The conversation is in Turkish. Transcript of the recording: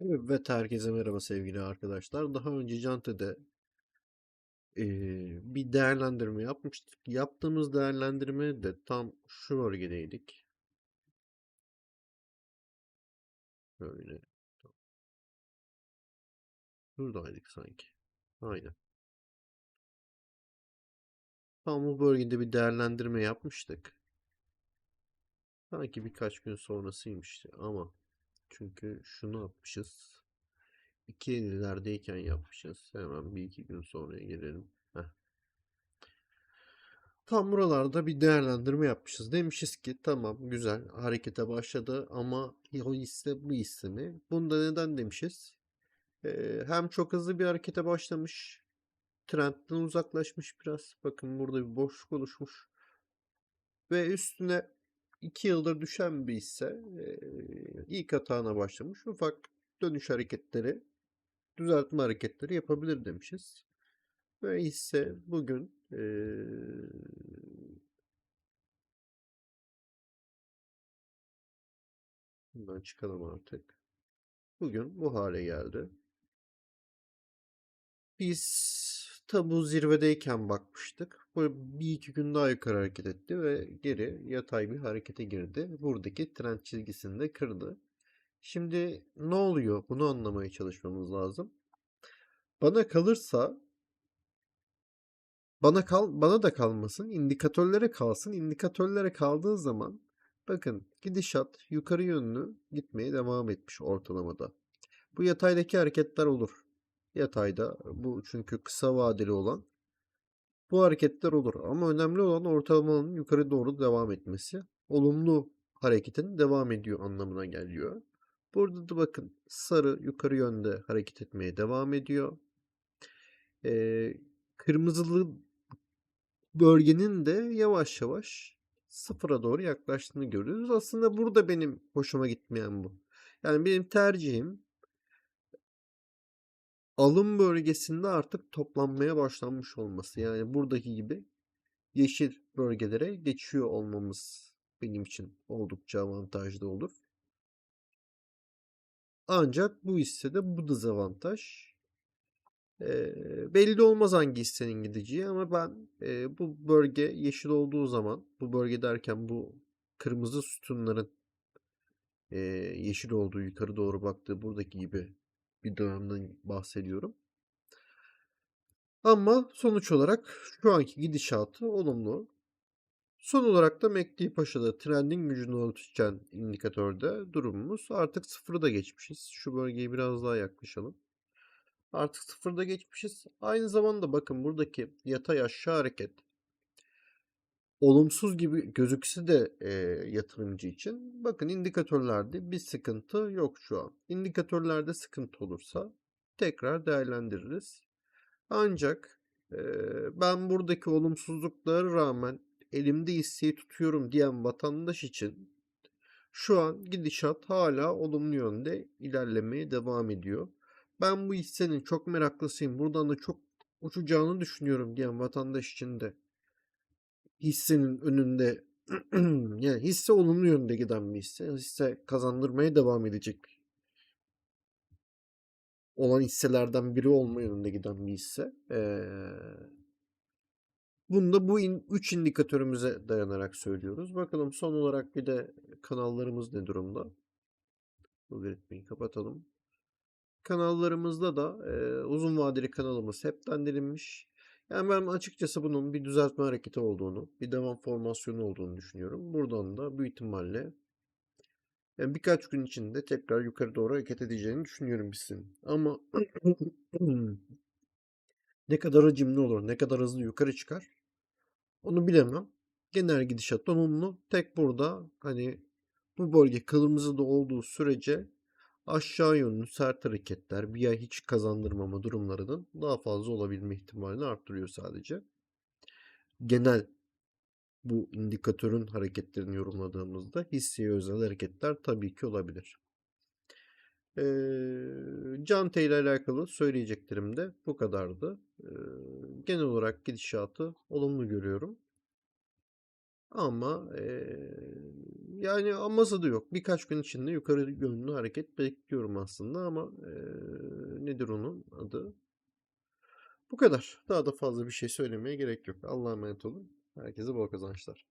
Evet, herkese merhaba sevgili arkadaşlar. Daha önce Cante'de eee, bir değerlendirme yapmıştık. Yaptığımız değerlendirme de tam şu bölgedeydik. Böyle. Buradaydık sanki. Aynen. Tam bu bölgede bir değerlendirme yapmıştık. Sanki birkaç gün sonrasıymıştı ama çünkü şunu yapmışız. 2.50'lerdeyken yapmışız. Hemen bir iki gün sonraya gelelim. Heh. Tam buralarda bir değerlendirme yapmışız. Demişiz ki tamam güzel harekete başladı ama o hisse bu hisse mi? Bunda neden demişiz? Ee, hem çok hızlı bir harekete başlamış. Trendden uzaklaşmış biraz. Bakın burada bir boşluk oluşmuş. Ve üstüne 2 yıldır düşen bir hisse ilk hatağına başlamış. Ufak dönüş hareketleri, düzeltme hareketleri yapabilir demişiz. Ve hisse bugün ee, Bundan çıkalım artık. Bugün bu hale geldi. Biz tabu zirvedeyken bakmıştık. Bu bir iki gün daha yukarı hareket etti ve geri yatay bir harekete girdi. Buradaki trend çizgisini de kırdı. Şimdi ne oluyor? Bunu anlamaya çalışmamız lazım. Bana kalırsa bana kal bana da kalmasın, indikatörlere kalsın. İndikatörlere kaldığı zaman bakın gidişat yukarı yönlü gitmeye devam etmiş ortalamada. Bu yataydaki hareketler olur. Yatayda bu çünkü kısa vadeli olan bu hareketler olur. Ama önemli olan ortalamanın yukarı doğru devam etmesi. Olumlu hareketin devam ediyor anlamına geliyor. Burada da bakın sarı yukarı yönde hareket etmeye devam ediyor. Ee, kırmızılı bölgenin de yavaş yavaş sıfıra doğru yaklaştığını görüyoruz. Aslında burada benim hoşuma gitmeyen bu. Yani benim tercihim alım bölgesinde artık toplanmaya başlanmış olması. Yani buradaki gibi yeşil bölgelere geçiyor olmamız benim için oldukça avantajlı olur. Ancak bu hissede bu dezavantaj. E, belli olmaz hangi hissenin gideceği ama ben e, bu bölge yeşil olduğu zaman bu bölge derken bu kırmızı sütunların e, yeşil olduğu yukarı doğru baktığı buradaki gibi bir dönemden bahsediyorum. Ama sonuç olarak şu anki gidişatı olumlu. Son olarak da MACD Paşa'da trendin gücünü ölçen indikatörde durumumuz artık sıfırı da geçmişiz. Şu bölgeye biraz daha yaklaşalım. Artık sıfırda geçmişiz. Aynı zamanda bakın buradaki yatay aşağı hareket olumsuz gibi gözükse de e, yatırımcı için bakın indikatörlerde bir sıkıntı yok şu an. İndikatörlerde sıkıntı olursa tekrar değerlendiririz. Ancak e, ben buradaki olumsuzluklara rağmen elimde hisseyi tutuyorum diyen vatandaş için şu an gidişat hala olumlu yönde ilerlemeye devam ediyor. Ben bu hissenin çok meraklısıyım. Buradan da çok uçacağını düşünüyorum diyen vatandaş için de hissenin önünde yani hisse olumlu yönde giden bir hisse. Hisse kazandırmaya devam edecek olan hisselerden biri olma yönünde giden bir hisse. Ee, bunu da bu 3 in, üç indikatörümüze dayanarak söylüyoruz. Bakalım son olarak bir de kanallarımız ne durumda? Logaritmayı kapatalım. Kanallarımızda da e, uzun vadeli kanalımız hepten dilinmiş. Yani ben açıkçası bunun bir düzeltme hareketi olduğunu, bir devam formasyonu olduğunu düşünüyorum. Buradan da büyük ihtimalle yani birkaç gün içinde tekrar yukarı doğru hareket edeceğini düşünüyorum bizim. Ama ne kadar hacimli olur, ne kadar hızlı yukarı çıkar onu bilemem. Genel gidişat olumlu. Tek burada hani bu bölge kırmızıda olduğu sürece aşağı yönlü sert hareketler ay hiç kazandırmama durumlarının daha fazla olabilme ihtimalini arttırıyor sadece. Genel bu indikatörün hareketlerini yorumladığımızda hisseye özel hareketler tabii ki olabilir. Ee, Cante ile alakalı söyleyeceklerim de bu kadardı. Ee, genel olarak gidişatı olumlu görüyorum. Ama eee, yani aması da yok. Birkaç gün içinde yukarı yönlü hareket bekliyorum aslında ama eee, nedir onun adı? Bu kadar. Daha da fazla bir şey söylemeye gerek yok. Allah'a emanet olun. Herkese bol kazançlar.